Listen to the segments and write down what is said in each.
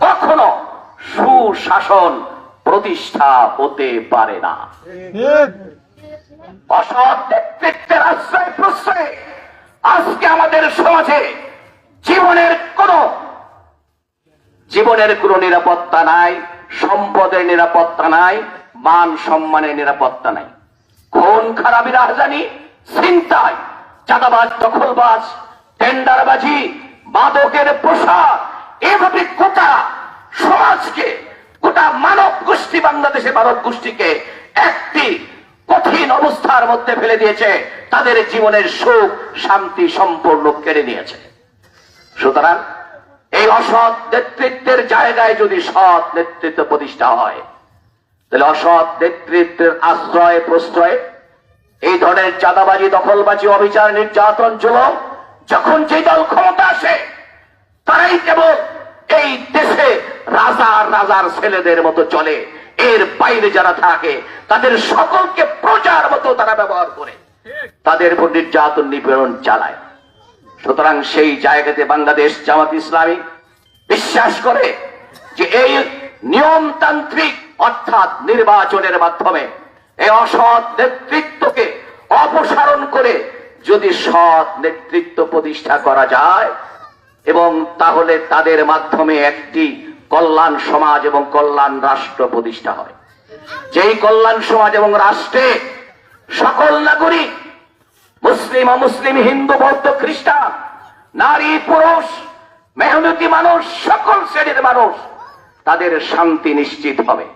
কখনো সুশাসন প্রতিষ্ঠা হতে পারে না। অসৎ আশ্রয় প্রশ্রয়ে আজকে আমাদের সমাজে জীবনের কোন জীবনের কোনো নিরাপত্তা নাই সম্পদের নিরাপত্তা নাই মান সম্মানের নিরাপত্তা নাই। খুন খারাপি রাজধানী চিন্তায় চাঁদাবাজ দখলবাজ টেন্ডারবাজি মাদকের প্রসার এভাবে গোটা সমাজকে, গোটা মানব গোষ্ঠী বাংলাদেশে, মানব গোষ্ঠীকে একটি কঠিন অবস্থার মধ্যে ফেলে দিয়েছে। তাদের জীবনের সুখ, শান্তি সম্পূর্ণ কেড়ে নিয়েছে। সুতরাং এই অসৎ নেতৃত্বের জায়গায় যদি সৎ নেতৃত্ব প্রতিষ্ঠা হয়, তাহলে অসৎ নেতৃত্বের আশ্রয়, প্রশ্রয়, এই ধরনের চাঁদাবাজি, দখলবাজি, অবিচার, নির্যাতন জুলম যখন যে দল ক্ষমতা আসে তারাই কেবল এই দেশে রাজার রাজার ছেলেদের মতো চলে। এর বাইরে যারা থাকে, তাদের সকলকে প্রজার মতো তারা ব্যবহার করে। তাদের উপর নির্যাতন নিপীড়ন চালায়। সুতরাং সেই জায়গাতে বাংলাদেশ জামাত ইসলামী বিশ্বাস করে যে এই নিয়মতান্ত্রিক, অর্থাৎ নির্বাচনের মাধ্যমে এই অসৎ নেতৃত্বকে অপসারণ করে যদি সৎ নেতৃত্ব প্রতিষ্ঠা করা যায় এবং তাহলে তাদের মাধ্যমে একটি কল্যাণ সমাজ এবং কল্যাণ রাষ্ট্র প্রতিষ্ঠা হয়। যেই কল্যাণ সমাজ এবং রাষ্ট্রে সকল নাগরিক, মুসলিম, অমুসলিম, হিন্দু, বৌদ্ধ, খ্রিস্টান, নারী, পুরুষ, মেহনতি মানুষ, সকল শ্রেণির মানুষ, তাদের শান্তি নিশ্চিত হবে,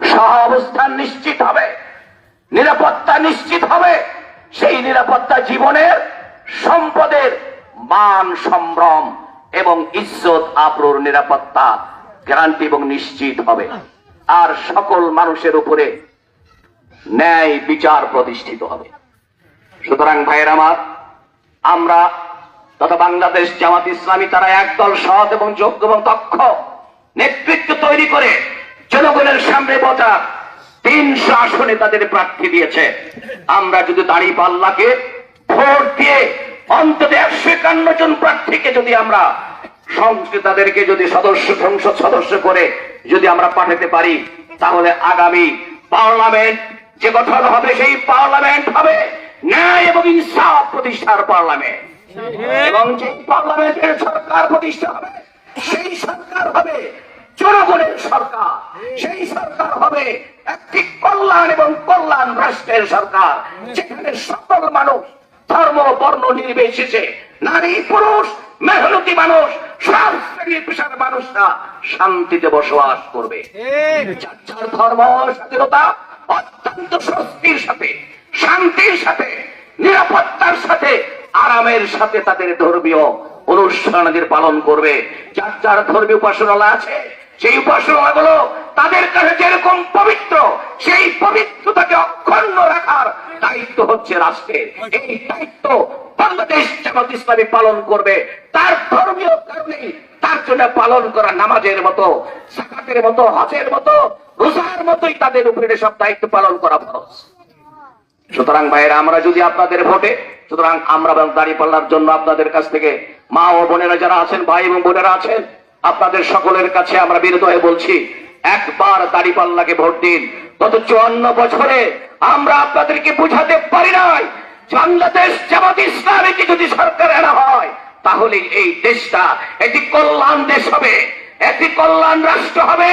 সহ অবস্থান নিশ্চিত হবে, নিরাপত্তা নিশ্চিত হবে, সেই নিরাপত্তা জীবনের, সম্পদের মান সম্ভ্রম এবং ইজ্জত আবরুর নিরাপত্তা গ্যারান্টি এবং নিশ্চিত হবে। আর সকল মানুষের উপরে ন্যায় বিচার প্রতিষ্ঠিত হবে। সুতরাং ভাইয়ের আমার, আমরা তথা বাংলাদেশ জামাত ইসলামী তারা একদল সৎ এবং যোগ্য এবং দক্ষ নেতৃত্ব তৈরি করে জনগণের সামনে বসা তিনশো আসনে তাদের প্রার্থী দিয়েছে। আমরা যদি দাঁড়িয়ে পাল্লাকে ভোট দিয়ে অন্তত একশো একান্ন জন প্রার্থীকে যদি আমরা তাদেরকে যদি সদস্য, সংসদ সদস্য করে যদি আমরা পাঠাতে পারি, তাহলে আগামী পার্লামেন্ট যে গঠন হবে, সেই পার্লামেন্ট হবে ন্যায় এবং ইনসাফ প্রতিষ্ঠার পার্লামেন্ট। এবং যে পার্লামেন্টের সরকার প্রতিষ্ঠা হবে, সেই সরকার হবে জনগণের সরকার। সেই সরকার হবে একটি কল্যাণ এবং কল্যাণ রাষ্ট্রের সরকার, যেখানে সকল মানুষ ধর্ম বর্ণ নির্বিশেষে নারী পুরুষ মেহনতি মানুষ সব শ্রেণি পেশার মানুষরা শান্তিতে বসবাস করবে। যার ধর্ম স্বাধীনতা অত্যন্ত স্বস্তির সাথে শান্তির সাথে নিরাপত্তার সাথে আরামের সাথে তাদের ধর্মীয় অনুষ্ঠানাদের পালন করবে। যার যার ধর্মীয় উপাসনালয় আছে সেই উপাসনালয়গুলো তাদের কাছে যেরকম পবিত্র, সেই পবিত্রতাকে অক্ষুণ্ণ রাখার দায়িত্ব হচ্ছে রাষ্ট্রের। এই দায়িত্ব বাংলাদেশ জামাত ইসলামী পালন করবে। তার ধর্মীয় কারণে তার জন্য পালন করা নামাজের মতো সাকাতের মতো, হজের মতো, রোজার মতোই তাদের উপরে সব দায়িত্ব পালন করা ফরজ। সুতরাং ভাইয়েরা, আমরা যদি আপনাদের ভোটে, সুতরাং আমরা দাঁড়িয়ে পাল্লার জন্য আপনাদের কাছ থেকে মা ও বোনেরা যারা আছেন, ভাই এবং বোনেরা আছেন, আপনাদের সকলের কাছে আমরা বিরত হয়ে বলছি একবার দাড়ি পাল্লাকে ভোট দিন। গত চুয়ান্ন বছরে আমরা আপনাদেরকে বুঝাতে পারি নাই, বাংলাদেশ জামাত ইসলামীকে যদি সরকার এরা হয়, তাহলে এই দেশটা একটি কল্যাণ দেশ হবে, একটি কল্যাণ রাষ্ট্র হবে,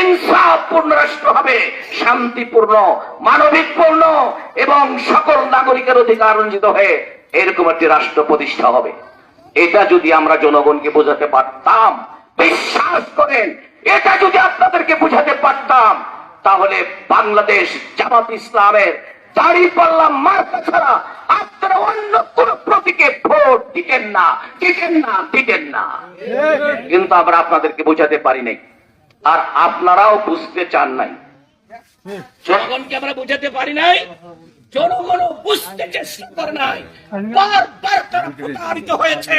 ইনসাফপূর্ণ রাষ্ট্র হবে, শান্তিপূর্ণ, মানবিকপূর্ণ এবং সকল নাগরিকের অধিকার রঞ্জিত হয়ে এরকম একটি রাষ্ট্র প্রতিষ্ঠা হবে। এটা যদি আমরা জনগণকে বোঝাতে পারতাম, বিশ্বাস করেন এটা যদি আপনাদেরকে বুঝাতে পারতাম, তাহলে বাংলাদেশ জামাত ইসলামের দাড়ি পাল্লা মার্কা ছাড়া আপনারা অন্য কোন প্রতীকে ভোট দিতেন না দিতেন না দিতেন না। কিন্তু আমরা আপনাদেরকে বোঝাতে পারি নাই। আর আপনারাও বুঝতে চান নাই। জনগণকে আমরা বোঝাতে পারি নাই। বুঝতে চেষ্টা করে নাই। বারবার তারা প্রতারিত হয়েছে।